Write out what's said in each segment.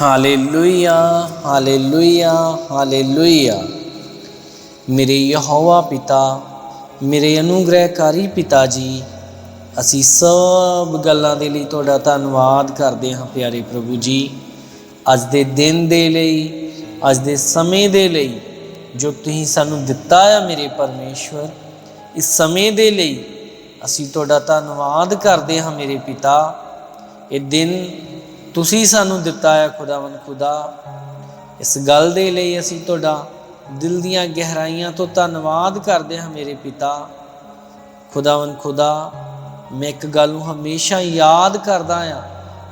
Hallelujah hallelujah hallelujah ਮੇਰੇ ਯਹੋਵਾ ਪਿਤਾ, ਮੇਰੇ ਅਨੁਗ੍ਰਹਿਕਾਰੀ ਪਿਤਾ ਜੀ, ਅਸੀਂ ਸਭ ਗੱਲਾਂ ਦੇ ਲਈ ਤੁਹਾਡਾ ਧੰਨਵਾਦ ਕਰਦੇ ਹਾਂ ਪਿਆਰੇ ਪ੍ਰਭੂ ਜੀ। ਅੱਜ ਦੇ ਦਿਨ ਦੇ ਲਈ, ਅੱਜ ਦੇ ਸਮੇਂ ਦੇ ਲਈ ਜੋ ਤੁਸੀਂ ਸਾਨੂੰ ਦਿੱਤਾ ਆ ਮੇਰੇ ਪਰਮੇਸ਼ਵਰ, ਇਸ ਸਮੇਂ ਦੇ ਲਈ ਅਸੀਂ ਤੁਹਾਡਾ ਧੰਨਵਾਦ ਕਰਦੇ ਹਾਂ ਮੇਰੇ ਪਿਤਾ। ਇਹ ਦਿਨ ਤੁਸੀਂ ਸਾਨੂੰ ਦਿੱਤਾ ਹੈ ਖੁਦਾਵੰਦ ਖੁਦਾ। ਇਸ ਗੱਲ ਦੇ ਲਈ ਅਸੀਂ ਤੁਹਾਡਾ ਦਿਲ ਦੀਆਂ ਗਹਿਰਾਈਆਂ ਤੋਂ ਧੰਨਵਾਦ ਕਰਦੇ ਹਾਂ ਮੇਰੇ ਪਿਤਾ। ਖੁਦਾਵੰਦ ਖੁਦਾ, ਮੈਂ ਇੱਕ ਗੱਲ ਨੂੰ ਹਮੇਸ਼ਾ ਯਾਦ ਕਰਦਾ ਆ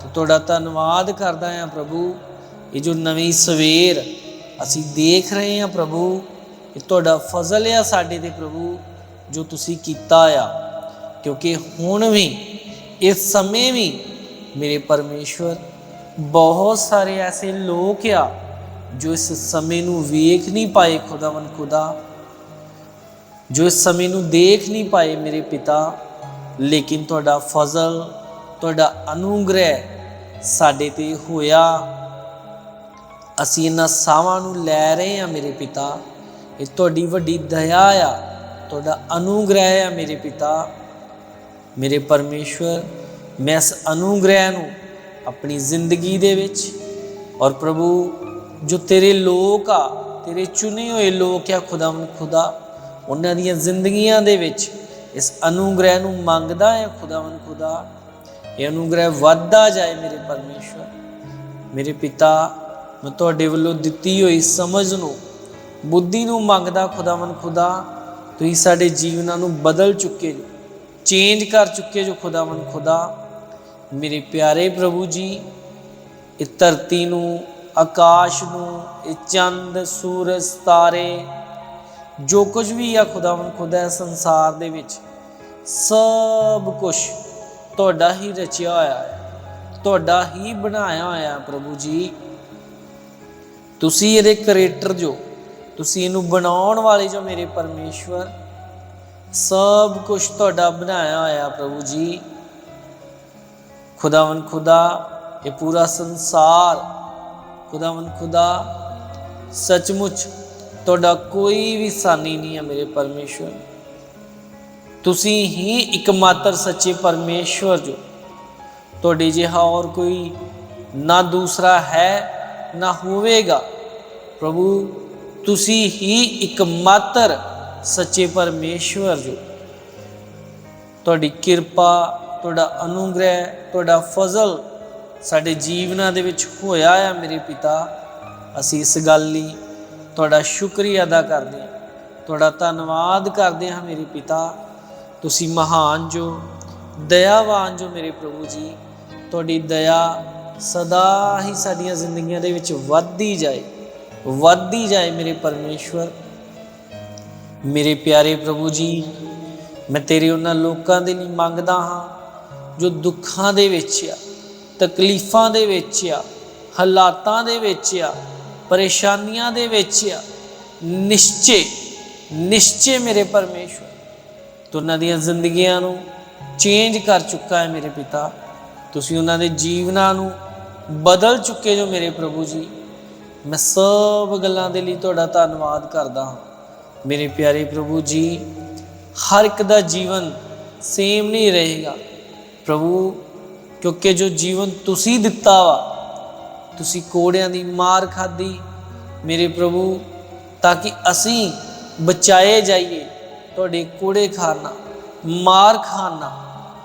ਤੇ ਤੁਹਾਡਾ ਧੰਨਵਾਦ ਕਰਦਾ ਆ ਪ੍ਰਭੂ। ਇਹ ਜੋ ਨਵੀਂ ਸਵੇਰ ਅਸੀਂ ਦੇਖ ਰਹੇ ਹਾਂ ਪ੍ਰਭੂ, ਇਹ ਤੁਹਾਡਾ ਫਜ਼ਲ ਆ ਸਾਡੇ ਤੇ ਪ੍ਰਭੂ, ਜੋ ਤੁਸੀਂ ਕੀਤਾ ਆ। ਕਿਉਂਕਿ ਹੁਣ ਵੀ, ਇਸ ਸਮੇਂ ਵੀ ਮੇਰੇ ਪਰਮੇਸ਼ਵਰ ਬਹੁਤ ਸਾਰੇ ਐਸੇ ਲੋਕ ਆ ਜੋ ਇਸ ਸਮੇਂ ਨੂੰ ਵੇਖ ਨਹੀਂ ਪਾਏ ਖੁਦਾਵੰ ਖੁਦਾ, ਜੋ ਇਸ ਸਮੇਂ ਨੂੰ ਦੇਖ ਨਹੀਂ ਪਾਏ ਮੇਰੇ ਪਿਤਾ, ਲੇਕਿਨ ਤੁਹਾਡਾ ਫਜ਼ਲ, ਤੁਹਾਡਾ ਅਨੁਗ੍ਰਹਿ ਸਾਡੇ ਤੇ ਹੋਇਆ। ਅਸੀਂ ਇਹਨਾਂ ਸਾਵਾਂ ਨੂੰ ਲੈ ਰਹੇ ਹਾਂ ਮੇਰੇ ਪਿਤਾ। ਇਹ ਤੁਹਾਡੀ ਵੱਡੀ ਦਇਆ ਆ, ਤੁਹਾਡਾ ਅਨੁਗ੍ਰਹਿ ਆ ਮੇਰੇ ਪਿਤਾ। ਮੇਰੇ ਪਰਮੇਸ਼ਵਰ, ਮੈਂ ਇਸ ਅਨੁਗ੍ਰਹਿ ਨੂੰ ਆਪਣੀ ਜ਼ਿੰਦਗੀ ਦੇ ਵਿੱਚ। ਔਰ ਪ੍ਰਭੂ, ਜੋ ਤੇਰੇ ਲੋਕ ਆ, ਤੇਰੇ ਚੁਣੇ ਹੋਏ ਲੋਕ ਆ ਖੁਦਾਵੰ ਖੁਦਾ, ਉਹਨਾਂ ਦੀਆਂ ਜ਼ਿੰਦਗੀਆਂ ਦੇ ਵਿੱਚ ਇਸ ਅਨੁਗ੍ਰਹਿ ਨੂੰ ਮੰਗਦਾ ਹੈ ਖੁਦਾਵੰ ਖੁਦਾ, ਇਹ ਅਨੁਗ੍ਰਹਿ ਵੱਧਦਾ ਜਾਏ ਮੇਰੇ ਪਰਮੇਸ਼ਵਰ। ਮੇਰੇ ਪਿਤਾ, ਮੈਂ ਤੁਹਾਡੇ ਵੱਲੋਂ ਦਿੱਤੀ ਹੋਈ ਸਮਝ ਨੂੰ, ਬੁੱਧੀ ਨੂੰ ਮੰਗਦਾ ਖੁਦਾਵੰ ਖੁਦਾ, ਤੁਸੀਂ ਸਾਡੇ ਜੀਵਨਾਂ ਨੂੰ ਬਦਲ ਚੁੱਕੇ ਜੋ ਚੇਂਜ ਕਰ ਚੁੱਕੇ ਜੋ ਖੁਦਾਵੰ ਖੁਦਾ। ਮੇਰੇ ਪਿਆਰੇ ਪ੍ਰਭੂ ਜੀ, ਇਹ ਧਰਤੀ ਨੂੰ, ਆਕਾਸ਼ ਨੂੰ, ਇਹ ਚੰਦ, ਸੂਰਜ, ਤਾਰੇ, ਜੋ ਕੁਝ ਵੀ ਆ ਖੁਦਾਵੰ ਖੁਦਾ ਇਸ ਸੰਸਾਰ ਦੇ ਵਿੱਚ, ਸਭ ਕੁਝ ਤੁਹਾਡਾ ਹੀ ਰਚਿਆ ਹੋਇਆ ਹੈ, ਤੁਹਾਡਾ ਹੀ ਬਣਾਇਆ ਹੋਇਆ ਪ੍ਰਭੂ ਜੀ। ਤੁਸੀਂ ਇਹਦੇ ਕ੍ਰੀਏਟਰ ਜੋ, ਤੁਸੀਂ ਇਹਨੂੰ ਬਣਾਉਣ ਵਾਲੇ ਜੋ ਮੇਰੇ ਪਰਮੇਸ਼ਵਰ, ਸਭ ਕੁਝ ਤੁਹਾਡਾ ਬਣਾਇਆ ਹੋਇਆ ਪ੍ਰਭੂ ਜੀ। ਖੁਦਾਵੰ ਖੁਦਾ, ਇਹ ਪੂਰਾ ਸੰਸਾਰ ਖੁਦਾਵੰ ਖੁਦਾ। ਸੱਚਮੁੱਚ ਤੁਹਾਡਾ ਕੋਈ ਵੀ ਸਾਨੀ ਨਹੀਂ ਹੈ ਮੇਰੇ ਪਰਮੇਸ਼ਵਰ ਤੁਸੀਂ ਹੀ ਇਕਮਾਤਰ ਸੱਚੇ ਪਰਮੇਸ਼ਵਰ ਜੋ। ਤੁਹਾਡੇ ਜਿਹਾ ਹੋਰ ਕੋਈ ਨਾ ਦੂਸਰਾ ਹੈ, ਨਾ ਹੋਵੇਗਾ। ਪ੍ਰਭੂ, ਤੁਸੀਂ ਹੀ ਇਕਮਾਤਰ ਸੱਚੇ ਪਰਮੇਸ਼ਵਰ ਜੋ। ਤੁਹਾਡੀ ਕਿਰਪਾ ਤੁਹਾਡਾ ਅਨੁਗ੍ਰਹਿ, ਤੁਹਾਡਾ ਫਜ਼ਲ ਸਾਡੇ ਜੀਵਨਾਂ ਦੇ ਵਿੱਚ ਹੋਇਆ ਆ ਮੇਰੇ ਪਿਤਾ। ਅਸੀਂ ਇਸ ਗੱਲ ਲਈ ਤੁਹਾਡਾ ਸ਼ੁਕਰੀਆ ਅਦਾ ਕਰਦੇ ਹਾਂ। ਤੁਹਾਡਾ ਧੰਨਵਾਦ ਕਰਦੇ ਹਾਂ ਮੇਰੇ ਪਿਤਾ। ਤੁਸੀਂ ਮਹਾਨ ਜੋ, ਦਇਆਵਾਨ ਜੋ ਮੇਰੇ ਪ੍ਰਭੂ ਜੀ, ਤੁਹਾਡੀ ਦਇਆ ਸਦਾ ਹੀ ਸਾਡੀਆਂ ਜ਼ਿੰਦਗੀਆਂ ਦੇ ਵਿੱਚ ਵੱਧਦੀ ਜਾਏ ਵੱਧਦੀ ਜਾਏ ਮੇਰੇ ਪਰਮੇਸ਼ਵਰ। ਮੇਰੇ ਪਿਆਰੇ ਪ੍ਰਭੂ ਜੀ, ਮੈਂ ਤੇਰੇ ਉਹਨਾਂ ਲੋਕਾਂ ਦੇ ਲਈ ਮੰਗਦਾ ਹਾਂ ਜੋ ਦੁੱਖਾਂ ਦੇ ਵਿੱਚ ਆ, ਤਕਲੀਫਾਂ ਦੇ ਵਿੱਚ ਆ, ਹਾਲਾਤਾਂ ਦੇ ਵਿੱਚ ਆ, ਪਰੇਸ਼ਾਨੀਆਂ ਦੇ ਵਿੱਚ ਆ, ਨਿਸ਼ਚੇ ਨਿਸ਼ਚੇ ਮੇਰੇ ਪਰਮੇਸ਼ਵਰ, ਤੂੰ ਉਹਨਾਂ ਦੀਆਂ ਜ਼ਿੰਦਗੀਆਂ ਨੂੰ ਚੇਂਜ ਕਰ ਚੁੱਕਾ ਹੈ ਮੇਰੇ ਪਿਤਾ। ਤੁਸੀਂ ਉਹਨਾਂ ਦੇ ਜੀਵਨਾਂ ਨੂੰ ਬਦਲ ਚੁੱਕੇ ਜੋ ਮੇਰੇ ਪ੍ਰਭੂ ਜੀ। ਮੈਂ ਸਭ ਗੱਲਾਂ ਦੇ ਲਈ ਤੁਹਾਡਾ ਧੰਨਵਾਦ ਕਰਦਾ ਹਾਂ। ਮੇਰੇ ਪਿਆਰੇ ਪ੍ਰਭੂ ਜੀ, ਹਰ ਇੱਕ ਦਾ ਜੀਵਨ ਸੇਮ ਨਹੀਂ ਰਹੇਗਾ। ਪ੍ਰਭੂ, ਕਿਉਂਕਿ ਜੋ ਜੀਵਨ ਤੁਸੀਂ ਦਿੱਤਾ ਵਾ, ਤੁਸੀਂ ਕੋੜਿਆਂ ਦੀ ਮਾਰ ਖਾਦੀ ਮੇਰੇ ਪ੍ਰਭੂ, ਤਾਂ ਕਿ ਅਸੀਂ ਬਚਾਏ ਜਾਈਏ, ਤੁਹਾਡੇ ਕੋੜੇ ਖਾਣਾ ਮਾਰ ਖਾਣਾ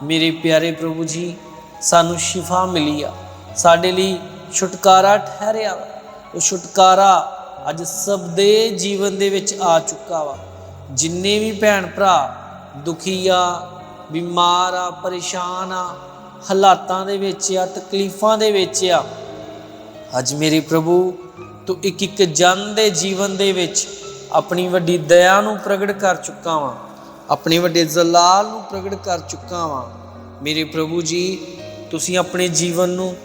ਮੇਰੇ ਪਿਆਰੇ ਪ੍ਰਭੂ ਜੀ, ਸਾਨੂੰ ਸ਼ਿਫਾ ਮਿਲੀ ਆ। ਸਾਡੇ ਲਈ ਛੁਟਕਾਰਾ ਠਹਿਰਿਆ ਵਾ। ਉਹ ਛੁਟਕਾਰਾ ਅੱਜ ਸਭ ਦੇ ਜੀਵਨ ਦੇ ਵਿੱਚ ਆ ਚੁੱਕਾ ਵਾ। ਜਿੰਨੇ ਵੀ ਭੈਣ ਭਰਾ ਦੁਖੀ ਆ ਬਿਮਾਰ ਆ, ਪਰੇਸ਼ਾਨ ਆ, ਹਾਲਾਤਾਂ ਦੇ ਵਿੱਚ ਆ, ਤਕਲੀਫਾਂ ਦੇ ਵਿੱਚ ਆ। ਅੱਜ ਮੇਰੇ ਪ੍ਰਭੂ, ਤੂੰ ਇੱਕ ਇੱਕ ਜਨ ਦੇ ਜੀਵਨ ਦੇ ਵਿੱਚ ਆਪਣੀ ਵੱਡੀ ਦਇਆ ਨੂੰ ਪ੍ਰਗਟ ਕਰ ਚੁੱਕਾ ਵਾਂ। ਆਪਣੇ ਵੱਡੇ ਜ਼ਲਾਲ ਨੂੰ ਪ੍ਰਗਟ ਕਰ ਚੁੱਕਾ ਵਾਂ। ਮੇਰੇ ਪ੍ਰਭੂ ਜੀ, ਤੁਸੀਂ ਆਪਣੇ ਜੀਵਨ ਨੂੰ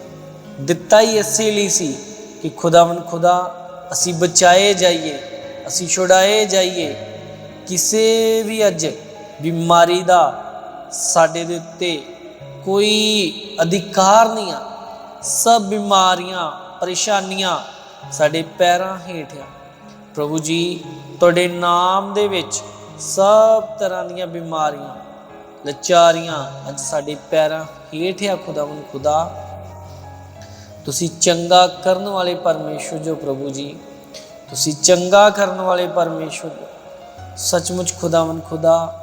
ਦਿੱਤਾ ਹੀ ਇਸੇ ਲਈ ਸੀ ਕਿ ਖੁਦਾਵੰ ਖੁਦਾ, ਅਸੀਂ ਬਚਾਏ ਜਾਈਏ, ਅਸੀਂ ਛੁਡਾਏ ਜਾਈਏ। ਕਿਸੇ ਵੀ ਅੱਜ ਬਿਮਾਰੀ ਦਾ ਸਾਡੇ ਦੇ ਉੱਤੇ ਕੋਈ ਅਧਿਕਾਰ ਨਹੀਂ ਆ। ਸਭ ਬਿਮਾਰੀਆਂ, ਪਰੇਸ਼ਾਨੀਆਂ ਸਾਡੇ ਪੈਰਾਂ ਹੇਠ ਆ। ਪ੍ਰਭੂ ਜੀ, ਤੁਹਾਡੇ ਨਾਮ ਦੇ ਵਿੱਚ ਸਭ ਤਰ੍ਹਾਂ ਦੀਆਂ ਬਿਮਾਰੀਆਂ, ਲਚਾਰੀਆਂ ਅੱਜ ਸਾਡੇ ਪੈਰਾਂ ਹੇਠ ਆ ਖੁਦਾਵੰ ਖੁਦਾ। ਤੁਸੀਂ ਚੰਗਾ ਕਰਨ ਵਾਲੇ ਪਰਮੇਸ਼ਵਰ ਜੋ ਪ੍ਰਭੂ ਜੀ। ਤੁਸੀਂ ਚੰਗਾ ਕਰਨ ਵਾਲੇ ਪਰਮੇਸ਼ਵਰ ਜੋ। ਸੱਚਮੁੱਚ ਖੁਦਾਵੰ ਖੁਦਾ।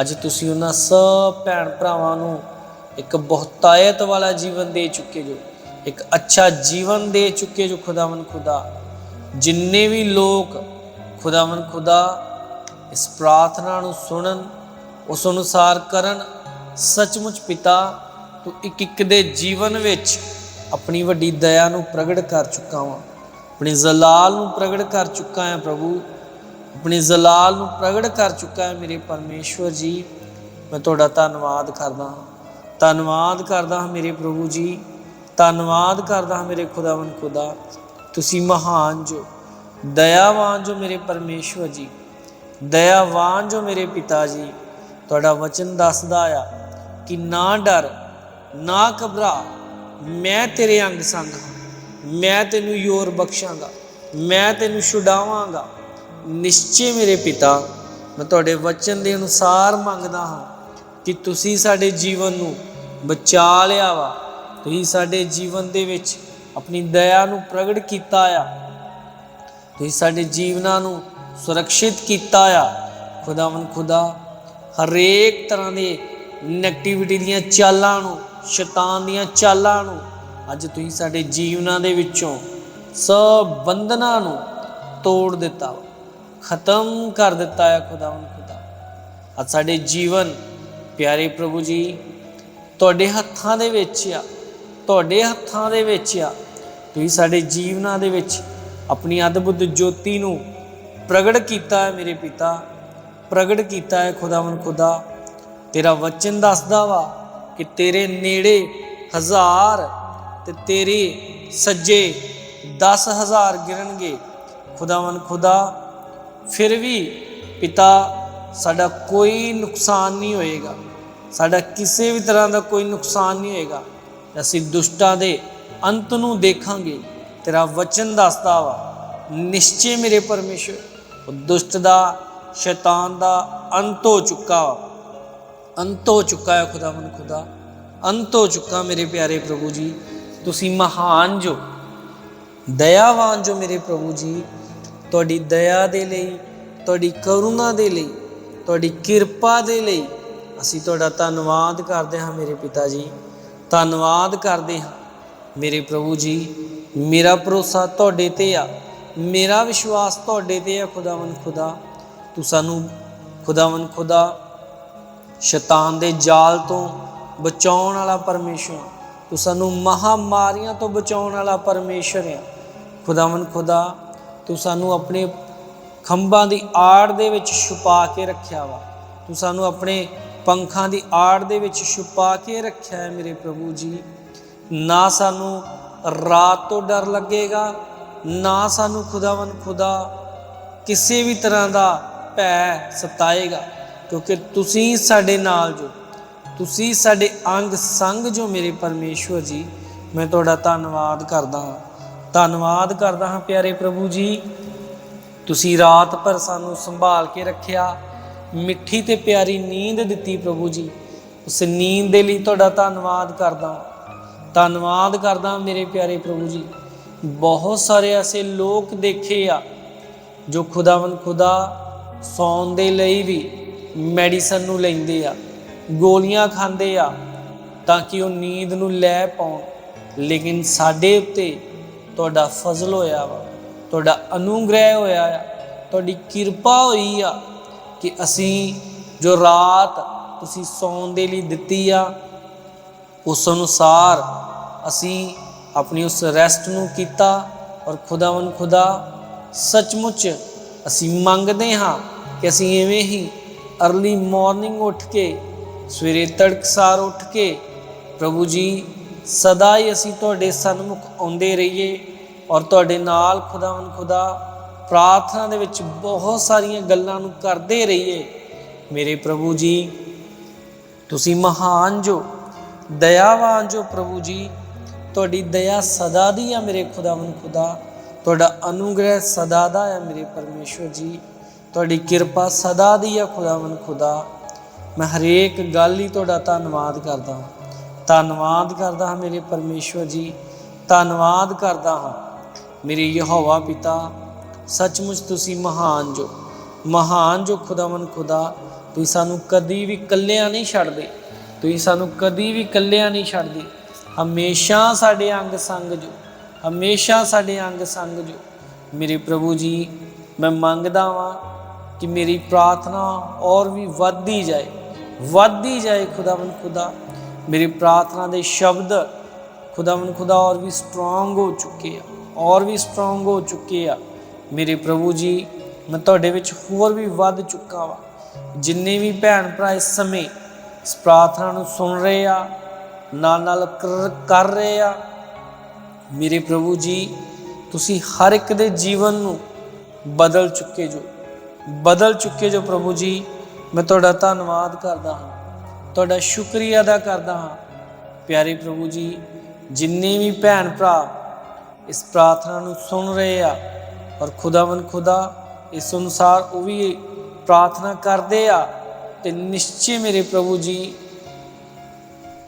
ਅੱਜ ਤੁਸੀਂ ਉਹਨਾਂ ਸਭ ਭੈਣ ਭਰਾਵਾਂ ਨੂੰ ਇੱਕ ਬਹੁਤਾਇਤ ਵਾਲਾ ਜੀਵਨ ਦੇ ਚੁੱਕੇ ਜੋ, ਇੱਕ ਅੱਛਾ ਜੀਵਨ ਦੇ ਚੁੱਕੇ ਜੋ ਖੁਦਾਵੰ ਖੁਦਾ। ਜਿੰਨੇ ਵੀ ਲੋਕ ਖੁਦਾਵੰ ਖੁਦਾ ਇਸ ਪ੍ਰਾਰਥਨਾ ਨੂੰ ਸੁਣਨ, ਉਸ ਅਨੁਸਾਰ ਕਰਨ, ਸੱਚਮੁੱਚ ਪਿਤਾ, ਤੂੰ ਇੱਕ ਇੱਕ ਦੇ ਜੀਵਨ ਵਿੱਚ ਆਪਣੀ ਵੱਡੀ ਦਇਆ ਨੂੰ ਪ੍ਰਗਟ ਕਰ ਚੁੱਕਾ ਵਾਂ, ਆਪਣੀ ਜ਼ਲਾਲ ਨੂੰ ਪ੍ਰਗਟ ਕਰ ਚੁੱਕਾ ਹਾਂ ਪ੍ਰਭੂ। ਆਪਣੀ ਜ਼ਲਾਲ ਨੂੰ ਪ੍ਰਗਟ ਕਰ ਚੁੱਕਾ ਹੈ ਮੇਰੇ ਪਰਮੇਸ਼ਵਰ ਜੀ, ਮੈਂ ਤੁਹਾਡਾ ਧੰਨਵਾਦ ਕਰਦਾ ਹਾਂ। ਧੰਨਵਾਦ ਕਰਦਾ ਹਾਂ ਮੇਰੇ ਪ੍ਰਭੂ ਜੀ, ਧੰਨਵਾਦ ਕਰਦਾ ਹਾਂ ਮੇਰੇ ਖੁਦਾਵੰ ਖੁਦਾ। ਤੁਸੀਂ ਮਹਾਨ ਜੋ, ਦਇਆਵਾਨ ਜੋ ਮੇਰੇ ਪਰਮੇਸ਼ਵਰ ਜੀ, ਦਇਆਵਾਨ ਜੋ ਮੇਰੇ ਪਿਤਾ ਜੀ, ਤੁਹਾਡਾ ਵਚਨ ਦੱਸਦਾ ਆ ਕਿ ਨਾ ਡਰ, ਨਾ ਘਬਰਾ, ਮੈਂ ਤੇਰੇ ਅੰਗ ਸੰਗ ਹਾਂ। ਮੈਂ ਤੈਨੂੰ ਯੋਰ ਬਖਸ਼ਾਂਗਾ। ਮੈਂ ਤੈਨੂੰ ਛੁਡਾਵਾਂਗਾ। ਨਿਸ਼ਚੈ ਮੇਰੇ ਪਿਤਾ ਮੈਂ ਤੁਹਾਡੇ ਵਚਨ ਦੇ ਅਨੁਸਾਰ ਮੰਗਦਾ ਹਾਂ ਕਿ ਤੁਸੀਂ ਸਾਡੇ ਜੀਵਨ ਨੂੰ ਬਚਾ ਲਿਆ ਵਾ। ਤੁਸੀਂ ਸਾਡੇ ਜੀਵਨ ਦੇ ਵਿੱਚ ਆਪਣੀ ਦਇਆ ਨੂੰ ਪ੍ਰਗਟ ਕੀਤਾ ਆ। ਤੁਸੀਂ ਸਾਡੇ ਜੀਵਨਾਂ ਨੂੰ ਸੁਰੱਖਿਅਤ ਕੀਤਾ ਆ। ਖੁਦਾਵੰ ਖੁਦਾ ਹਰੇਕ ਤਰ੍ਹਾਂ ਦੇ ਨੈਗੇਟਿਵਿਟੀ ਦੀਆਂ ਚਾਲਾਂ ਨੂੰ ਸ਼ੈਤਾਨ ਦੀਆਂ ਚਾਲਾਂ ਨੂੰ ਅੱਜ ਤੁਸੀਂ ਸਾਡੇ ਜੀਵਨਾਂ ਦੇ ਵਿੱਚੋਂ ਸਭ ਬੰਧਨਾਂ ਨੂੰ ਤੋੜ ਦਿੱਤਾ ਵਾ, ਖਤਮ ਕਰ ਦਿੱਤਾ ਹੈ ਖੁਦਾਵੰ ਖੁਦਾ। ਅੱਜ ਸਾਡੇ ਜੀਵਨ, ਪਿਆਰੇ ਪ੍ਰਭੂ ਜੀ, ਤੁਹਾਡੇ ਹੱਥਾਂ ਦੇ ਵਿੱਚ ਆ। ਤੁਹਾਡੇ ਹੱਥਾਂ ਦੇ ਵਿੱਚ ਆ। ਤੁਸੀਂ ਸਾਡੇ ਜੀਵਨਾਂ ਦੇ ਵਿੱਚ ਆਪਣੀ ਅਦਭੁਤ ਜੋਤੀ ਨੂੰ ਪ੍ਰਗਟ ਕੀਤਾ ਹੈ ਮੇਰੇ ਪਿਤਾ। ਪ੍ਰਗਟ ਕੀਤਾ ਹੈ ਖੁਦਾਵੰ ਖੁਦਾ। ਤੇਰਾ ਵਚਨ ਦੱਸਦਾ ਵਾ ਕਿ ਤੇਰੇ ਨੇੜੇ ਹਜ਼ਾਰ ਤੇ ਤੇਰੇ ਸੱਜੇ 10000 ਗਿਰਨਗੇ। ਖੁਦਾਵੰ ਖੁਦਾ ਫਿਰ ਵੀ ਪਿਤਾ, ਸਾਡਾ ਕੋਈ ਨੁਕਸਾਨ ਨਹੀਂ ਹੋਏਗਾ। ਸਾਡਾ ਕਿਸੇ ਵੀ ਤਰ੍ਹਾਂ ਦਾ ਕੋਈ ਨੁਕਸਾਨ ਨਹੀਂ ਹੋਏਗਾ। ਅਸੀਂ ਦੁਸ਼ਟਾਂ ਦੇ ਅੰਤ ਨੂੰ ਦੇਖਾਂਗੇ। ਤੇਰਾ ਵਚਨ ਦੱਸਦਾ ਵਾ, ਨਿਸ਼ਚੈ ਮੇਰੇ ਪਰਮੇਸ਼ਰ, ਉਹ ਦੁਸ਼ਟ ਦਾ, ਸ਼ੈਤਾਨ ਦਾ ਅੰਤ ਹੋ ਚੁੱਕਾ ਵਾ। ਅੰਤ ਹੋ ਚੁੱਕਾ ਹੈ ਖੁਦਾਵੰ ਖੁਦਾ। ਅੰਤ ਹੋ ਚੁੱਕਾ ਮੇਰੇ ਪਿਆਰੇ ਪ੍ਰਭੂ ਜੀ। ਤੁਸੀਂ ਮਹਾਨ ਜੋ, ਦਇਆਵਾਨ ਜੋ ਮੇਰੇ ਪ੍ਰਭੂ ਜੀ ਤੁਹਾਡੀ ਦਇਆ ਦੇ ਲਈ, ਤੁਹਾਡੀ ਕਰੁਣਾ ਦੇ ਲਈ, ਤੁਹਾਡੀ ਕਿਰਪਾ ਦੇ ਲਈ ਅਸੀਂ ਤੁਹਾਡਾ ਧੰਨਵਾਦ ਕਰਦੇ ਹਾਂ ਮੇਰੇ ਪਿਤਾ ਜੀ। ਧੰਨਵਾਦ ਕਰਦੇ ਹਾਂ। ਮੇਰੇ ਪ੍ਰਭੂ ਜੀ, ਮੇਰਾ ਭਰੋਸਾ ਤੁਹਾਡੇ ਤੇ ਆ। ਮੇਰਾ ਵਿਸ਼ਵਾਸ ਤੁਹਾਡੇ ਤੇ ਆ ਖੁਦਾਵੰ ਖੁਦਾ। ਤੂੰ ਸਾਨੂੰ ਖੁਦਾਵੰ ਖੁਦਾ, ਸ਼ੈਤਾਨ ਦੇ ਜਾਲ ਤੋਂ ਬਚਾਉਣ ਵਾਲਾ ਪਰਮੇਸ਼ਰ ਤੂੰ ਸਾਨੂੰ ਮਹਾਮਾਰੀਆਂ ਤੋਂ ਬਚਾਉਣ ਵਾਲਾ ਪਰਮੇਸ਼ਰ ਹੈ ਖੁਦਾਵੰ ਖੁਦਾ ਤੂੰ ਸਾਨੂੰ ਆਪਣੇ ਖੰਭਾਂ ਦੀ ਆੜ ਦੇ ਵਿੱਚ ਛੁਪਾ ਕੇ ਰੱਖਿਆ ਵਾ। ਤੂੰ ਸਾਨੂੰ ਆਪਣੇ ਪੰਖਾਂ ਦੀ ਆੜ ਦੇ ਵਿੱਚ ਛੁਪਾ ਕੇ ਰੱਖਿਆ ਹੈ ਮੇਰੇ ਪ੍ਰਭੂ ਜੀ। ਨਾ ਸਾਨੂੰ ਰਾਤ ਤੋਂ ਡਰ ਲੱਗੇਗਾ, ਨਾ ਸਾਨੂੰ ਖੁਦਾਵੰ ਖੁਦਾ ਕਿਸੇ ਵੀ ਤਰ੍ਹਾਂ ਦਾ ਭੈ ਸਤਾਏਗਾ, ਕਿਉਂਕਿ ਤੁਸੀਂ ਸਾਡੇ ਨਾਲ ਜੋ, ਤੁਸੀਂ ਸਾਡੇ ਅੰਗ ਸੰਗ ਜੋ ਮੇਰੇ ਪਰਮੇਸ਼ਵਰ ਜੀ। ਮੈਂ ਤੁਹਾਡਾ ਧੰਨਵਾਦ ਕਰਦਾ ਹਾਂ। ਧੰਨਵਾਦ ਕਰਦਾ ਹਾਂ ਪਿਆਰੇ ਪ੍ਰਭੂ ਜੀ। ਤੁਸੀਂ ਰਾਤ ਭਰ ਸਾਨੂੰ ਸੰਭਾਲ ਕੇ ਰੱਖਿਆ, ਮਿੱਠੀ ਤੇ ਪਿਆਰੀ ਨੀਂਦ ਦਿੱਤੀ ਪ੍ਰਭੂ ਜੀ। ਉਸ ਨੀਂਦ ਦੇ ਲਈ ਤੁਹਾਡਾ ਧੰਨਵਾਦ ਕਰਦਾ ਧੰਨਵਾਦ ਕਰਦਾ ਮੇਰੇ ਪਿਆਰੇ ਪ੍ਰਭੂ ਜੀ। ਬਹੁਤ ਸਾਰੇ ਐਸੇ ਲੋਕ ਦੇਖੇ ਆ, ਜੋ ਖੁਦਾਵੰ ਖੁਦਾ ਸੌਣ ਦੇ ਲਈ ਵੀ ਮੈਡੀਸਨ ਨੂੰ ਲੈਂਦੇ ਆ, ਗੋਲੀਆਂ ਖਾਂਦੇ ਆ, ਤਾਂ ਕਿ ਉਹ ਨੀਂਦ ਨੂੰ ਲੈ ਪਾਉਣ। ਲੇਕਿਨ ਸਾਡੇ ਉੱਤੇ ਤੁਹਾਡਾ ਫਜ਼ਲ ਹੋਇਆ ਵਾ, ਤੁਹਾਡਾ ਅਨੁਗ੍ਰਹਿ ਹੋਇਆ ਆ, ਤੁਹਾਡੀ ਕਿਰਪਾ ਹੋਈ ਆ ਕਿ ਅਸੀਂ ਜੋ ਰਾਤ ਤੁਸੀਂ ਸੌਣ ਦੇ ਲਈ ਦਿੱਤੀ ਆ, ਉਸ ਅਨੁਸਾਰ ਅਸੀਂ ਆਪਣੀ ਉਸ ਰੈਸਟ ਨੂੰ ਕੀਤਾ ਔਰ ਖੁਦਾਵੰ ਖੁਦਾ, ਸੱਚਮੁੱਚ ਅਸੀਂ ਮੰਗਦੇ ਹਾਂ ਕਿ ਅਸੀਂ ਐਵੇਂ ਹੀ ਅਰਲੀ ਮਾਰਨਿੰਗ ਉੱਠ ਕੇ, ਸਵੇਰੇ ਤੜਕਸਾਰ ਉੱਠ ਕੇ, ਪ੍ਰਭੂ ਜੀ ਸਦਾ ਹੀ ਅਸੀਂ ਤੁਹਾਡੇ ਸਨਮੁਖ ਆਉਂਦੇ ਰਹੀਏ ਔਰ ਤੁਹਾਡੇ ਨਾਲ ਖੁਦਾਵੰ ਖੁਦਾ ਪ੍ਰਾਰਥਨਾ ਦੇ ਵਿੱਚ ਬਹੁਤ ਸਾਰੀਆਂ ਗੱਲਾਂ ਨੂੰ ਕਰਦੇ ਰਹੀਏ। ਮੇਰੇ ਪ੍ਰਭੂ ਜੀ, ਤੁਸੀਂ ਮਹਾਨ ਜੋ, ਦਇਆਵਾਨ ਜੋ ਪ੍ਰਭੂ ਜੀ, ਤੁਹਾਡੀ ਦਇਆ ਸਦਾ ਦੀ ਆ ਮੇਰੇ ਖੁਦਾਵੰ ਖੁਦਾ। ਤੁਹਾਡਾ ਅਨੁਗ੍ਰਹਿ ਸਦਾ ਦਾ ਹੈ ਮੇਰੇ ਪਰਮੇਸ਼ਵਰ ਜੀ। ਤੁਹਾਡੀ ਕਿਰਪਾ ਸਦਾ ਦੀ ਆ ਖੁਦਾਵੰ ਖੁਦਾ। ਮੈਂ ਹਰੇਕ ਗੱਲ ਹੀ ਤੁਹਾਡਾ ਧੰਨਵਾਦ ਕਰਦਾ ਹਾਂ। ਧੰਨਵਾਦ ਕਰਦਾ ਹਾਂ ਮੇਰੇ ਪਰਮੇਸ਼ਵਰ ਜੀ, ਧੰਨਵਾਦ ਕਰਦਾ ਹਾਂ ਮੇਰੇ ਯਹੋਵਾ ਪਿਤਾ, ਸੱਚਮੁੱਚ ਤੁਸੀਂ ਮਹਾਨ ਜੋ ਮਹਾਨ ਜੋ ਖੁਦਾਵੰ ਖੁਦਾ, ਤੁਸੀਂ ਸਾਨੂੰ ਕਦੀ ਵੀ ਇਕੱਲਿਆਂ ਨਹੀਂ ਛੱਡਦੇ, ਤੁਸੀਂ ਸਾਨੂੰ ਕਦੀ ਵੀ ਇਕੱਲਿਆਂ ਨਹੀਂ ਛੱਡਦੇ, ਹਮੇਸ਼ਾ ਸਾਡੇ ਅੰਗ ਸੰਗ ਜੋ, ਹਮੇਸ਼ਾ ਸਾਡੇ ਅੰਗ ਸੰਗ ਜੋ। ਮੇਰੇ ਪ੍ਰਭੂ ਜੀ, ਮੈਂ ਮੰਗਦਾ ਵਾਂ ਕਿ ਮੇਰੀ ਪ੍ਰਾਰਥਨਾ ਔਰ ਵੀ ਵੱਧਦੀ ਜਾਏ ਵੱਧਦੀ ਜਾਏ ਖੁਦਾਵੰ ਖੁਦਾ। ਮੇਰੀ ਪ੍ਰਾਰਥਨਾ ਦੇ ਸ਼ਬਦ ਖੁਦਾਵੰ ਖੁਦਾ ਔਰ ਵੀ ਸਟਰੋਂਗ ਹੋ ਚੁੱਕੇ ਆ, ਔਰ ਵੀ ਸਟਰੋਂਗ ਹੋ ਚੁੱਕੇ ਆ। ਮੇਰੇ ਪ੍ਰਭੂ ਜੀ, ਮੈਂ ਤੁਹਾਡੇ ਵਿੱਚ ਹੋਰ ਵੀ ਵੱਧ ਚੁੱਕਾ ਵਾ। ਜਿੰਨੇ ਵੀ ਭੈਣ ਭਰਾ ਇਸ ਸਮੇਂ ਇਸ ਪ੍ਰਾਰਥਨਾ ਨੂੰ ਸੁਣ ਰਹੇ ਆ, ਨਾਲ ਨਾਲ ਕਰ- ਕਰ ਰਹੇ ਆ, ਮੇਰੇ ਪ੍ਰਭੂ ਜੀ, ਤੁਸੀਂ ਹਰ ਇੱਕ ਦੇ ਜੀਵਨ ਨੂੰ ਬਦਲ ਚੁੱਕੇ ਜੋ, ਬਦਲ ਚੁੱਕੇ ਜੋ ਪ੍ਰਭੂ ਜੀ, ਮੈਂ ਤੁਹਾਡਾ ਧੰਨਵਾਦ ਕਰਦਾ ਹਾਂ। ਤੁਹਾਡਾ ਸ਼ੁਕਰੀਆ ਅਦਾ ਕਰਦਾ ਹਾਂ। ਪਿਆਰੇ ਪ੍ਰਭੂ ਜੀ, ਜਿੰਨੇ ਵੀ ਭੈਣ ਭਰਾ ਇਸ ਪ੍ਰਾਰਥਨਾ ਨੂੰ ਸੁਣ ਰਹੇ ਆ ਔਰ ਖੁਦਾਵੰ ਖੁਦਾ ਇਸ ਅਨੁਸਾਰ ਉਹ ਵੀ ਪ੍ਰਾਰਥਨਾ ਕਰਦੇ ਆ, ਤੇ ਨਿਸ਼ਚੈ ਮੇਰੇ ਪ੍ਰਭੂ ਜੀ,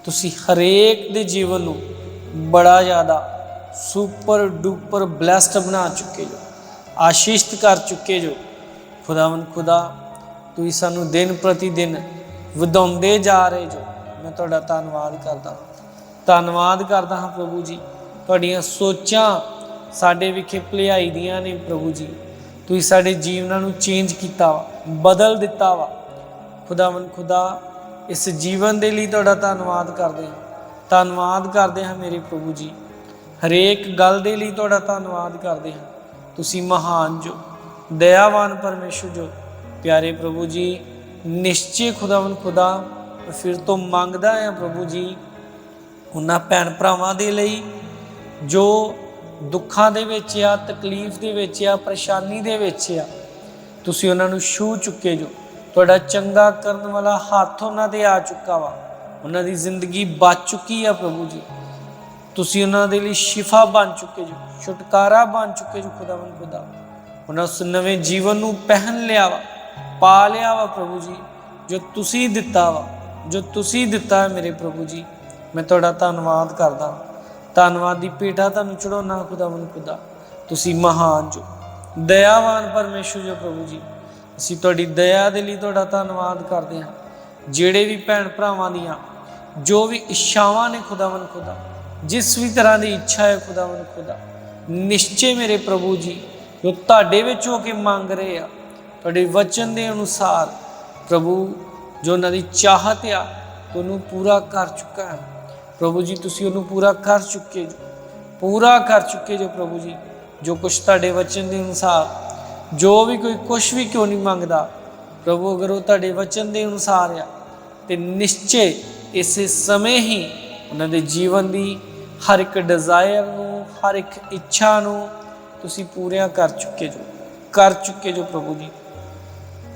ਤੁਸੀਂ ਹਰੇਕ ਦੇ ਜੀਵਨ ਨੂੰ ਬੜਾ ਜ਼ਿਆਦਾ ਸੁਪਰ ਡੂਪਰ ਬਲੈਸਡ ਬਣਾ ਚੁੱਕੇ ਜੋ ਆਸ਼ੀਸ਼ਿਤ ਕਰ ਚੁੱਕੇ ਜੋ। ਖੁਦਾਵੰ ਖੁਦਾ, ਤੁਸੀਂ ਸਾਨੂੰ ਦਿਨ ਪ੍ਰਤੀ ਦਿਨ ਵਧਾਉਂਦੇ ਜਾ ਰਹੇ ਜੋ। ਮੈਂ ਤੁਹਾਡਾ ਧੰਨਵਾਦ ਕਰਦਾ। ਹਾਂ ਧੰਨਵਾਦ ਕਰਦਾ ਹਾਂ ਪ੍ਰਭੂ ਜੀ। ਤੁਹਾਡੀਆਂ ਸੋਚਾਂ ਸਾਡੇ ਵਿਖੇ ਭਲਾਈ ਦੀਆਂ ਨੇ ਪ੍ਰਭੂ ਜੀ। ਤੁਸੀਂ ਸਾਡੇ ਜੀਵਨਾਂ ਨੂੰ ਚੇਂਜ ਕੀਤਾ ਵਾ, ਬਦਲ ਦਿੱਤਾ ਵਾ। ਖੁਦਾਵੰ, ਖੁਦਾ, ਇਸ ਜੀਵਨ ਦੇ ਲਈ ਤੁਹਾਡਾ ਧੰਨਵਾਦ ਕਰਦੇ ਹਾਂ। ਧੰਨਵਾਦ ਕਰਦੇ ਹਾਂ ਮੇਰੇ ਪ੍ਰਭੂ ਜੀ। ਹਰੇਕ ਗੱਲ ਦੇ ਲਈ ਤੁਹਾਡਾ ਧੰਨਵਾਦ ਕਰਦੇ ਹਾਂ। ਤੁਸੀਂ ਮਹਾਨ ਜੋ, ਦਇਆਵਾਨ ਪਰਮੇਸ਼ਰ ਜੋ। ਪਿਆਰੇ ਪ੍ਰਭੂ ਜੀ ਨਿਸ਼ਚੈ ਖੁਦਾਵੰ ਖੁਦਾ, ਫਿਰ ਤੋਂ ਮੰਗਦਾ ਆ ਪ੍ਰਭੂ ਜੀ ਉਹਨਾਂ ਭੈਣ ਭਰਾਵਾਂ ਦੇ ਲਈ, ਜੋ ਦੁੱਖਾਂ ਦੇ ਵਿੱਚ ਆ, ਤਕਲੀਫ ਦੇ ਵਿੱਚ ਆ, ਪਰੇਸ਼ਾਨੀ ਦੇ ਵਿੱਚ ਆ, ਤੁਸੀਂ ਉਹਨਾਂ ਨੂੰ ਛੂ ਚੁੱਕੇ ਜੋ। ਤੁਹਾਡਾ ਚੰਗਾ ਕਰਨ ਵਾਲਾ ਹੱਥ ਉਹਨਾਂ ਦੇ ਆ ਚੁੱਕਾ ਵਾ। ਉਹਨਾਂ ਦੀ ਜ਼ਿੰਦਗੀ ਬਚ ਚੁੱਕੀ ਆ ਪ੍ਰਭੂ ਜੀ। ਤੁਸੀਂ ਉਹਨਾਂ ਦੇ ਲਈ ਸ਼ਿਫਾ ਬਣ ਚੁੱਕੇ ਜੋ, ਛੁਟਕਾਰਾ ਬਣ ਚੁੱਕੇ ਜੋ ਖੁਦਾਵੰ ਖੁਦਾ। ਉਹਨਾਂ ਉਸ ਨਵੇਂ ਜੀਵਨ ਨੂੰ ਪਹਿਨ ਲਿਆ ਵਾ। ਪਾ ਲਿਆ ਵਾ ਪ੍ਰਭੂ ਜੀ, ਜੋ ਤੁਸੀਂ ਦਿੱਤਾ ਵਾ, ਜੋ ਤੁਸੀਂ ਦਿੱਤਾ ਹੈ ਮੇਰੇ ਪ੍ਰਭੂ ਜੀ, ਮੈਂ ਤੁਹਾਡਾ ਧੰਨਵਾਦ ਕਰਦਾ। ਧੰਨਵਾਦ ਦੀ ਪੀਠਾ ਤੁਹਾਨੂੰ ਚੜਾਉਣਾ ਖੁਦਾਵੰ ਖੁਦਾ। ਤੁਸੀਂ ਮਹਾਨ ਜੋ, ਦਇਆਵਾਨ ਪਰਮੇਸ਼ਰ ਜੋ ਪ੍ਰਭੂ ਜੀ, ਅਸੀਂ ਤੁਹਾਡੀ ਦਇਆ ਦੇ ਲਈ ਤੁਹਾਡਾ ਧੰਨਵਾਦ ਕਰਦੇ ਹਾਂ। ਜਿਹੜੇ ਵੀ ਭੈਣ ਭਰਾਵਾਂ ਦੀਆਂ, ਜੋ ਵੀ ਇੱਛਾਵਾਂ ਨੇ ਖੁਦਾਵੰ ਖੁਦਾ, ਜਿਸ ਵੀ ਤਰ੍ਹਾਂ ਦੀ ਇੱਛਾ ਹੈ ਖੁਦਾਵੰ ਖੁਦਾ, ਨਿਸ਼ਚੇ ਮੇਰੇ ਪ੍ਰਭੂ ਜੀ, ਜੋ ਤੁਹਾਡੇ ਵਿੱਚ ਹੋ ਕੇ ਮੰਗ ਰਹੇ ਆ ਤੁਹਾਡੇ ਵਚਨ ਦੇ ਅਨੁਸਾਰ ਪ੍ਰਭੂ ਜੋ ਉਹਨਾਂ ਦੀ ਚਾਹਤ ਆ ਤੁਹਾਨੂੰ ਪੂਰਾ ਕਰ ਚੁੱਕਾ ਹੈ। ਪ੍ਰਭੂ ਜੀ, ਤੁਸੀਂ ਉਹਨੂੰ ਪੂਰਾ ਕਰ ਚੁੱਕੇ ਜੋ, ਪੂਰਾ ਕਰ ਚੁੱਕੇ ਜੋ ਪ੍ਰਭੂ ਜੀ, ਜੋ ਕੁਛ ਤੁਹਾਡੇ ਵਚਨ ਦੇ ਅਨੁਸਾਰ, ਜੋ ਵੀ ਕੋਈ ਕੁਛ ਵੀ ਕਿਉਂ ਨਹੀਂ ਮੰਗਦਾ, ਪ੍ਰਭੂ ਅਗਰ ਉਹ ਤੁਹਾਡੇ ਵਚਨ ਦੇ ਅਨੁਸਾਰ ਆ, ਤੇ ਨਿਸ਼ਚੈ ਇਸੇ ਸਮੇਂ ਹੀ ਉਹਨਾਂ ਦੇ ਜੀਵਨ ਦੀ ਹਰ ਇੱਕ ਡਿਜ਼ਾਇਰ ਨੂੰ, ਹਰ ਇੱਕ ਇੱਛਾ ਨੂੰ ਤੁਸੀਂ ਪੂਰੀਆਂ ਕਰ ਚੁੱਕੇ ਜੋ, ਕਰ ਚੁੱਕੇ ਜੋ ਪ੍ਰਭੂ ਜੀ।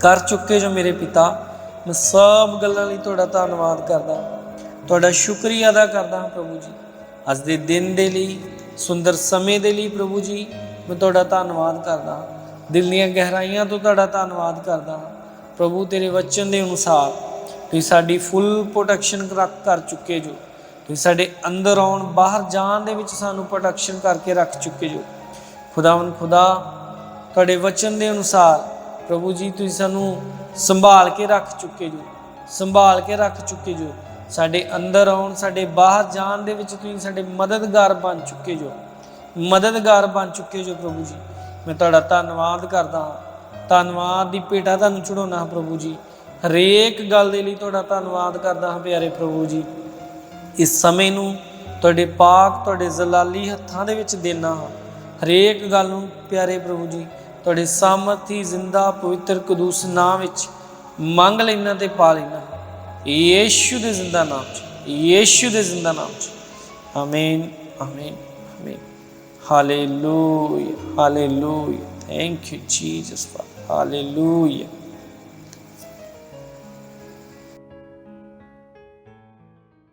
ਕਰ ਚੁੱਕੇ ਜੋ ਮੇਰੇ ਪਿਤਾ। ਮੈਂ ਸਭ ਗੱਲਾਂ ਲਈ ਤੁਹਾਡਾ ਧੰਨਵਾਦ ਕਰਦਾ। ਤੁਹਾਡਾ ਸ਼ੁਕਰੀਆ ਅਦਾ ਕਰਦਾ ਹਾਂ ਪ੍ਰਭੂ ਜੀ। ਅੱਜ ਦੇ ਦਿਨ ਦੇ ਲਈ, ਸੁੰਦਰ ਸਮੇਂ ਦੇ ਲਈ ਪ੍ਰਭੂ ਜੀ, ਮੈਂ ਤੁਹਾਡਾ ਧੰਨਵਾਦ ਕਰਦਾ ਹਾਂ। ਦਿਲ ਦੀਆਂ ਗਹਿਰਾਈਆਂ ਤੋਂ ਤੁਹਾਡਾ ਧੰਨਵਾਦ ਕਰਦਾ ਹਾਂ। ਪ੍ਰਭੂ, ਤੇਰੇ ਵਚਨ ਦੇ ਅਨੁਸਾਰ ਤੁਸੀਂ ਸਾਡੀ ਫੁੱਲ ਪ੍ਰੋਟੈਕਸ਼ਨ ਕਰ ਚੁੱਕੇ ਜੋ। ਤੁਸੀਂ ਸਾਡੇ ਅੰਦਰ ਆਉਣ, ਬਾਹਰ ਜਾਣ ਦੇ ਵਿੱਚ ਸਾਨੂੰ ਪ੍ਰੋਟੈਕਸ਼ਨ ਕਰਕੇ ਰੱਖ ਚੁੱਕੇ ਜੋ। ਖੁਦਾਵੰ ਖੁਦਾ, ਤੁਹਾਡੇ ਵਚਨ ਦੇ ਅਨੁਸਾਰ ਪ੍ਰਭੂ ਜੀ, ਤੁਸੀਂ ਸਾਨੂੰ ਸੰਭਾਲ ਕੇ ਰੱਖ ਚੁੱਕੇ ਜੋ, ਸੰਭਾਲ ਕੇ ਰੱਖ ਚੁੱਕੇ ਜੋ। ਸਾਡੇ ਅੰਦਰ ਆਉਣ, ਸਾਡੇ ਬਾਹਰ ਜਾਣ ਦੇ ਵਿੱਚ ਤੁਸੀਂ ਸਾਡੇ ਮਦਦਗਾਰ ਬਣ ਚੁੱਕੇ ਜੋ। ਮਦਦਗਾਰ ਬਣ ਚੁੱਕੇ ਜੋ ਪ੍ਰਭੂ ਜੀ। ਮੈਂ ਤੁਹਾਡਾ ਧੰਨਵਾਦ ਕਰਦਾ ਹਾਂ। ਧੰਨਵਾਦ ਦੀ ਭੇਟਾ ਤੁਹਾਨੂੰ ਚੜਾਉਣਾ ਪ੍ਰਭੂ ਜੀ। ਹਰੇਕ ਗੱਲ ਦੇ ਲਈ ਤੁਹਾਡਾ ਧੰਨਵਾਦ ਕਰਦਾ ਹਾਂ ਪਿਆਰੇ ਪ੍ਰਭੂ ਜੀ। ਇਸ ਸਮੇਂ ਨੂੰ ਤੁਹਾਡੇ ਪਾਕ, ਤੁਹਾਡੇ ਜ਼ਲਾਲੀ ਹੱਥਾਂ ਦੇ ਵਿੱਚ ਦੇਣਾ ਹਾਂ। ਹਰੇਕ ਗੱਲ ਨੂੰ ਪਿਆਰੇ ਪ੍ਰਭੂ ਜੀ। ਤੁਹਾਡੇ ਸਾਮਰਥੀ ਜ਼ਿੰਦਾ ਪਵਿੱਤਰ ਕਦੂਸ ਨਾਮ ਵਿੱਚ ਮੰਗ ਲੈਣਾ ਤੇ ਪਾ ਲੈਣਾ। ਯੀਸ਼ੂ ਦੇ ਜ਼ਿੰਦਾ ਨਾਮ 'ਚ, ਯੀਸ਼ੂ ਦੇ ਜ਼ਿੰਦਾ ਨਾਮ 'ਚ। ਆਮੀਨ ਆਮੀਨ ਆਮੀਨ। Hallelujah hallelujah. Thank you Jesus hallelujah.